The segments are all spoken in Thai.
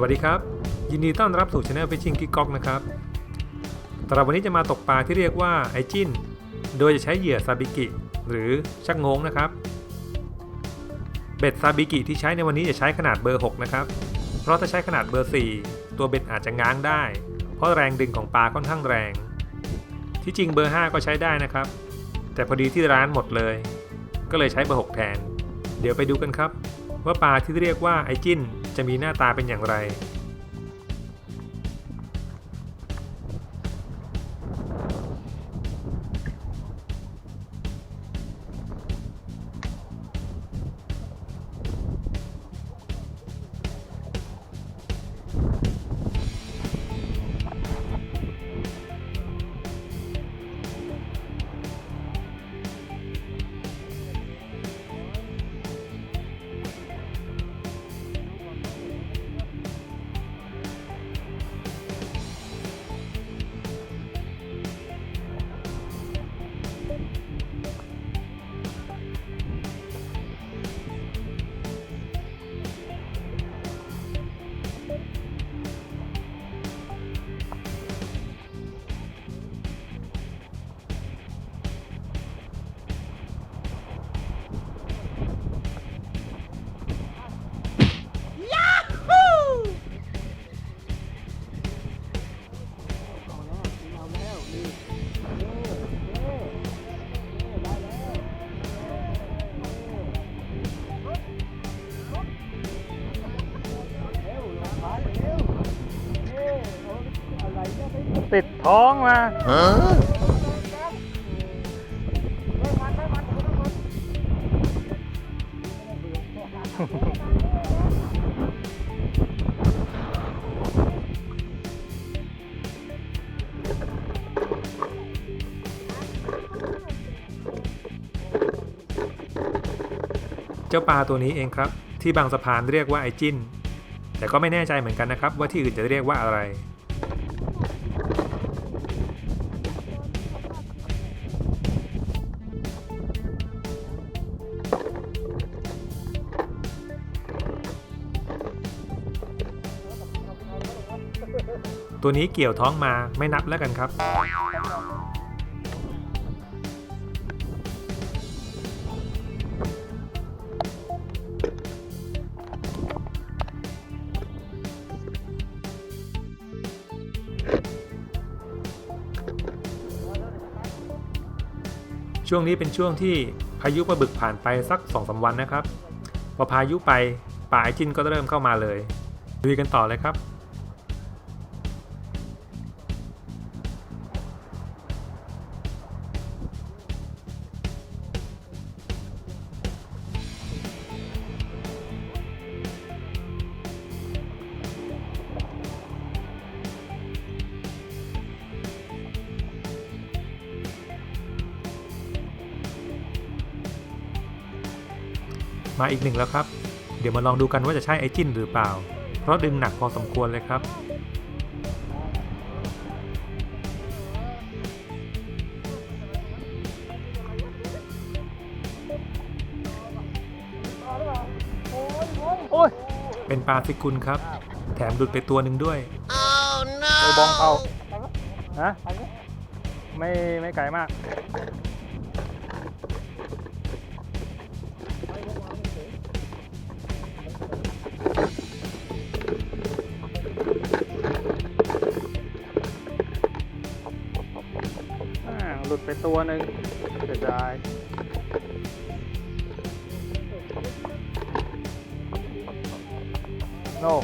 สวัสดีครับ ยินดีต้อนรับสู่ช anel Fishing กิ๊กก๊อกนะครับสำหรับวันนี้จะมาตกปลาที่เรียกว่าไอจิ้น โดยจะใช้เหยื่อซาบิกิ หรือชักงงนะครับ เบ็ดซาบิกิที่ใช้ในวันนี้จะใช้ขนาดเบอร์ 6 นะครับ เพราะถ้าใช้ขนาดเบอร์ 4 ตัวเบ็ดอาจจะง้างได้ เพราะแรงดึงของปลาค่อนข้างแรง ที่จริงเบอร์ 5 ก็ใช้ได้นะครับ แต่พอดีที่ร้านหมดเลย ก็เลยใช้เบอร์ 6 แทน เดี๋ยวไปดูกันครับ ว่าปลาที่เรียกว่าไอจิ้นจะมีหน้าตาเป็นอย่างไร ท้องมาเจ้าปลาตัวนี้เองครับ ที่บางสะพานเรียกว่าไอจิ้น แต่ก็ไม่แน่ใจเหมือนกันนะครับ ว่าที่อื่นจะเรียกว่าอะไร ตัวนี้เกี่ยวท้องมาไม่นับแล้วกันครับช่วงนี้เป็นช่วงที่พายุปลาบึกผ่านไปสัก2อสวันนะครับ พอพายุไปปลาไอจินก็เริ่มเข้ามาเลยลุยกันต่อเลยครับ มาอีกหนึ่งแล้วครับ เดี๋ยวมาลองดูกันว่าจะใช่ไอจินหรือเปล่า เพราะดึงหนักพอสมควรเลยครับ โอ้ยเป็นปลาซิกุลครับ แถมดุดไปตัวหนึ่งด้วย โอ้ยบองเขาฮะไม่ไม่ไกลมาก หลุดไปตัวหนึ่งเสียดายโน่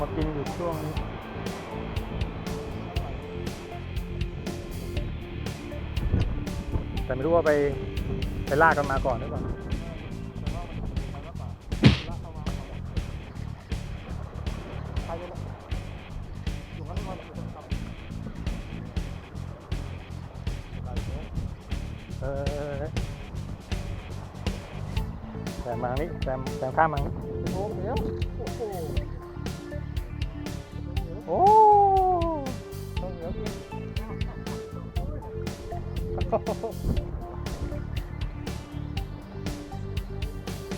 มากินอยู่ช่วงนี้แต่ไม่รู้ว่าไปไปลากกันมาก่อนหรือเปล่า แซมมานี่แซมแซมข้ามมานี่โอ้เดี๋ยวโอ้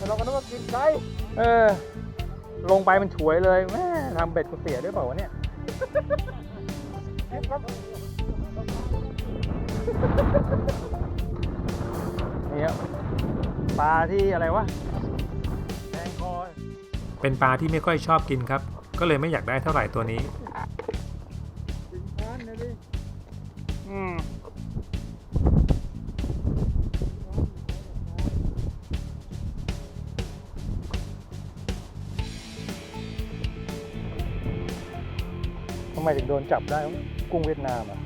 เราก็นึกว่ากินไก่เออ ลงไปมันฉวยเลยแม่ทำเบ็ดกูเสียด้วยเปล่าวะเนี่ยกินครับนี่ครับปลาที่อะไรวะแทงคอ เป็นปลาที่ไม่ค่อยชอบกินครับ ก็เลยไม่อยากได้เท่าไหร่ตัวนี้กินทานเลยดิอืมทำไมถึงโดนจับได้วะกุ้งเวียดนามอะ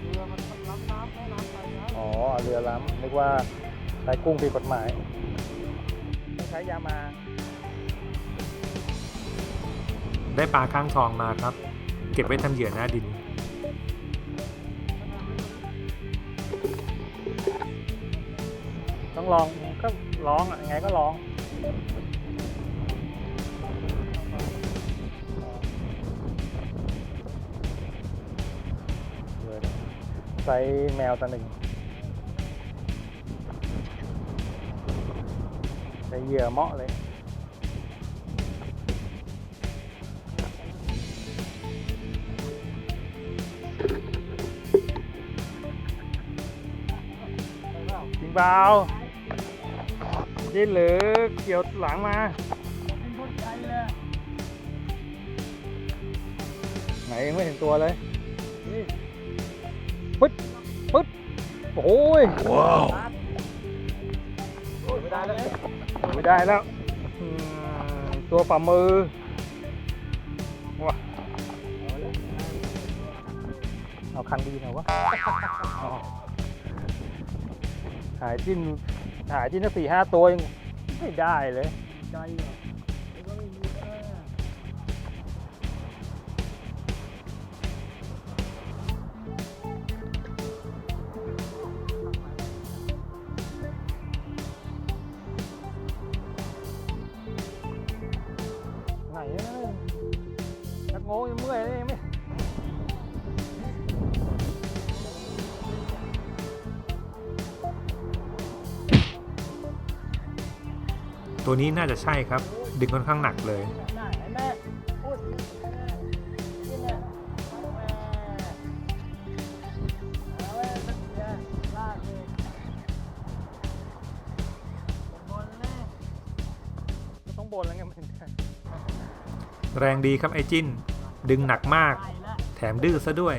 เรือมันล้ำน้ำแม่น้ำไปนะอ๋อ เรือล้ำนึกว่าใช้กุ้งผิดกฎหมายต้องใช้ยามา ได้ปลาข้างทองมาครับ เก็บไว้ทำเหยื่อหน้าดิน ต้องลองก็ร้องอะยังไงก็ร้อง ใส่แมวตัวหนึ่งใส่เหยื่อเหมาะเลย จริงเปล่าดิ้นหรือเกี่ยวหลังมากินคนไก่เลยไหนยังไม่ถึงตัวเลยนี่ปึ๊ดปึ๊ดโอ้ยโอ้ยไม่ได้แล้วไม่ได้แล้วอืมตัวฝ่ามือว้าเอาคันดีหน่อยวะอ๋อ หายจิ้นหายจิ้นตั้งสี่ห้าตัวยังไม่ได้เลยไก่เหรอแล้วก็ไม่มีนะไหนนะนักโง่ยังเมื่อยเลย ตัวนี้น่าจะใช่ครับ ดึงค่อนข้างหนักเลยแม่โอ้ยนี่แหละแม่เอาไว้สักเดียวลากเลยบนเลยก็ต้องบนแล้วไงมันแรงดีครับไอจิ้นดึงหนักมาก แถมดื้อซะด้วย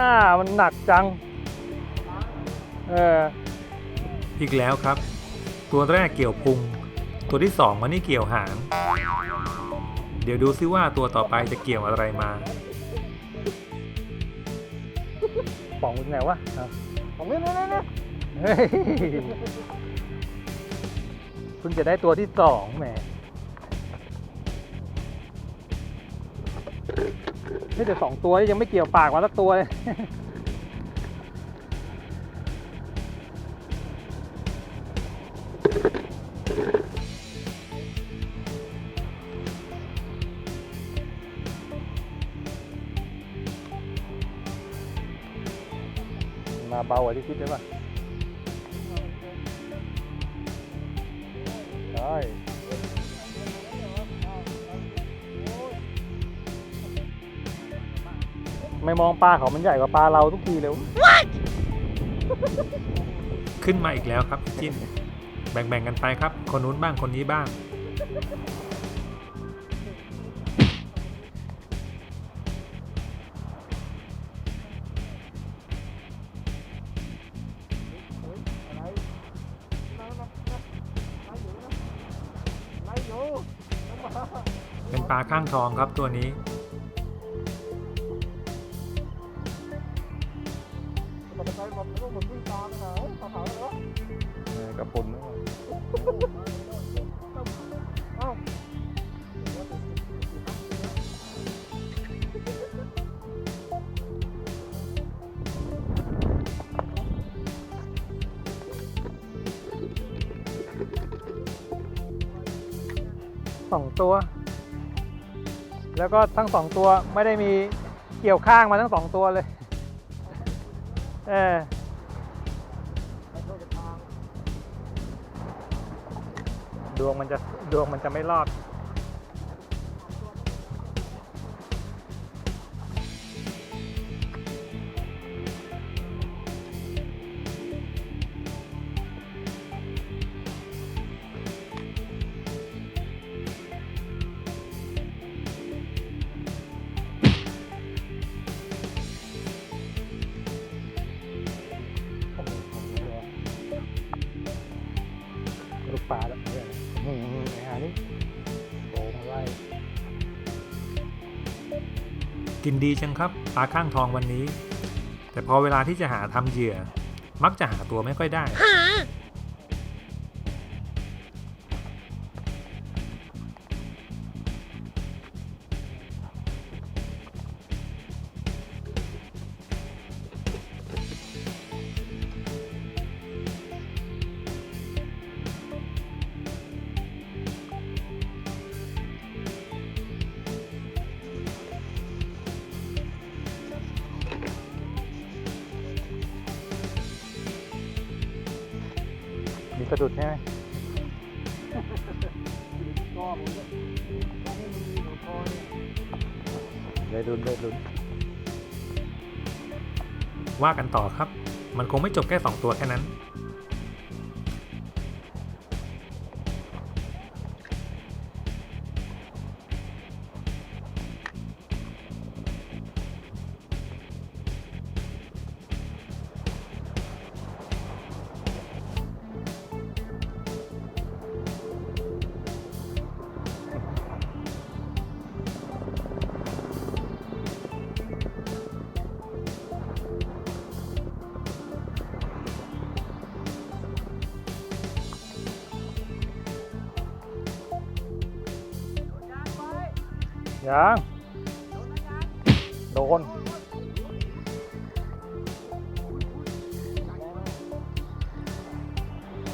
น้ามันหนักจัง เออ อีกแล้วครับ ตัวแรกเกี่ยวพุง ตัวที่สองมันนี่เกี่ยวหาง เดี๋ยวดูซิว่าตัวต่อไปจะเกี่ยวอะไรมาป่องอยู่ไหนวะอะผมนี่นี่นี่เฮ้ยเพิ่งจะได้ตัวที่สองแหม นี่แต่สองตัวยังไม่เกี่ยวปากมาสักตัวเลยมาเบากว่าที่คิดได้ป่ะ ไม่มองปลาเขามันใหญ่กว่าปลาเราทุกทีเลยขึ้นมาอีกแล้วครับไอจิ้นแบ่งๆกันไปครับ คนนู้นบ้างคนนี้บ้างอะไรมามามาอยู่นะมาอยู่มาเป็นปลาข้างทองครับตัวนี้ Mà cái tay mình nó mình cứ to nó hả? Tao thở nữa. เออกระปุนนะ Không. สองตัว แล้วก็ทั้งสองตัวไม่ได้มีเกี่ยวข้างมาทั้งสองตัวเลย เออดวงมันจะดวงมันจะไม่รอด กินดีจังครับปลาข้างทองวันนี้ แต่พอเวลาที่จะหาทำเหยื่อ มักจะหาตัวไม่ค่อยได้ ดุดใช่ไหมก็ผมก็ต้องให้มันมีหัวคอยเลยดุนได้ดุนว่ากันต่อครับ มันคงไม่จบแค่ 2 ตัวแค่นั้น ยัง โดน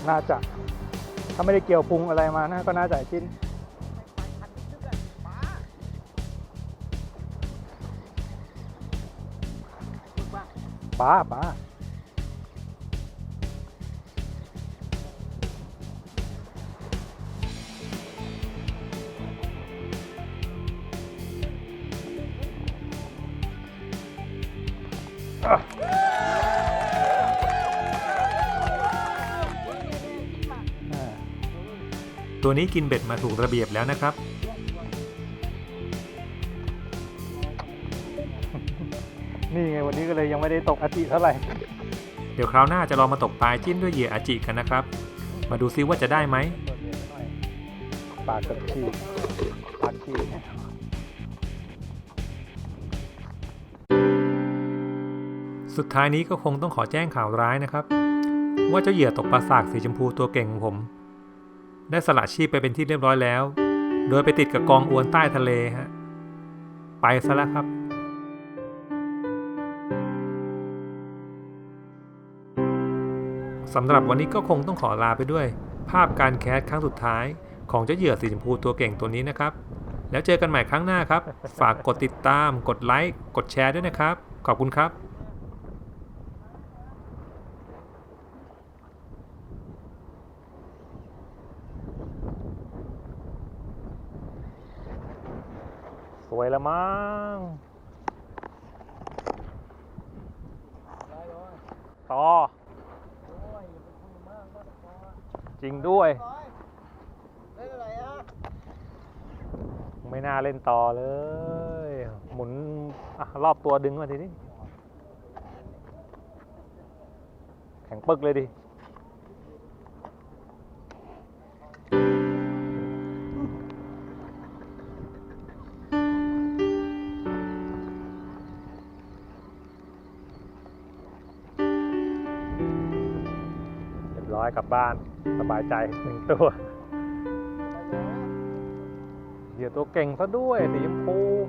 น่าจะ ถ้าไม่ได้เกี่ยวพุงอะไรมานะก็น่าจะชิ้นป้าป้า ตัวนี้กินเบ็ดมาถูกระเบียบแล้วนะครับ นี่ไงวันนี้ก็เลยยังไม่ได้ตกอาทิเท่าไหร่ เดี๋ยวคราวหน้าจะลองมาตกปลาจิ้นด้วยเหยื่ออาจิกันนะครับ มาดูซิว่าจะได้ไหมปากกับขีดปากขีดสุดท้ายนี้ก็คงต้องขอแจ้งข่าวร้ายนะครับ ว่าเจ้าเหยื่อตกปลาสากสีชมพูตัวเก่งของผม ได้สละชีพไปเป็นที่เรียบร้อยแล้ว โดยไปติดกับกองอวนใต้ทะเลฮะ ไปซะแล้วครับ สำหรับวันนี้ก็คงต้องขอลาไปด้วย ภาพการแคสครั้งสุดท้าย ของเจ้าเหยื่อสีชมพูตัวเก่งตัวนี้นะครับ แล้วเจอกันใหม่ครั้งหน้าครับ ฝากกดติดตาม กดไลค์ กดแชร์ด้วยนะครับ ขอบคุณครับ วยและมั้งต่อ จริงด้วย เล่นอะไรอะ ไม่น่าเล่นต่อเลย หมุนอรอบตัวดึงมาทีนี้ แข็งปึกเลยดิ บร้อยกลับบ้านสบายใจหนึ่งตัวไปเลยนะเดี๋ยวตัวเก่งซะด้วยสีชมพูไ